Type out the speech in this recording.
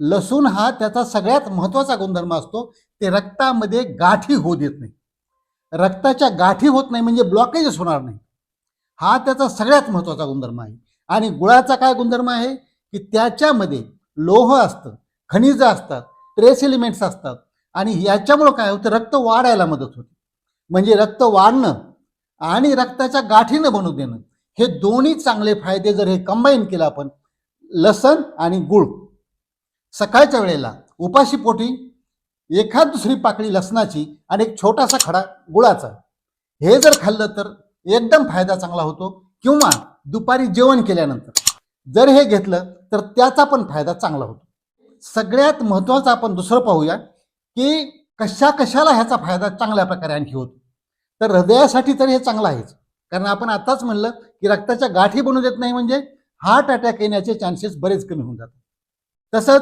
लसूण हा त्याचा सगळ्यात महत्त्वाचा गुणधर्म असतो. ते रक्तामध्ये गाठी होऊ देत नाही. रक्ताच्या गाठी होत नाही म्हणजे ब्लॉकेजेस होणार नाही. हा त्याचा सगळ्यात महत्त्वाचा गुणधर्म आहे. आणि गुळाचा काय गुणधर्म आहे? की त्याच्यामध्ये लोह असतं खनिजं असतात ट्रेस एलिमेंट्स असतात. आणि याच्यामुळं काय होतं? रक्त वाढायला मदत होते. म्हणजे रक्त वाढणं आणि रक्ताच्या गाठीनं बनवू देणं. हे दोन्ही चांगले फायदे जर हे कंबाईन केलं आपण लसण आणि गुळ. सकाळच्या वेळेला उपाशी पोटी एखाद दुसरी पाकळी लसणाची आणि एक छोटासा खडा गुळाचा. हे जर खाल्लं तर एकदम फायदा चांगला होतो किंवा दुपारी जेवण केल्यानंतर. जर हे घेतलं तर त्याचा पण फायदा चांगला होतो. सगळ्यात महत्त्वाचं आपण दुसरं पाहूया की कशा कशाला ह्याचा फायदा चांगल्या प्रकारे आणखी होतो. तर हृदयासाठी तर हे चांगलं आहेच. कारण आपण आताच म्हणलं की रक्ताच्या गाठी बनू देत नाही म्हणजे हार्ट अटॅक येण्याचे चान्सेस बरेच कमी होऊन जातात. तसंच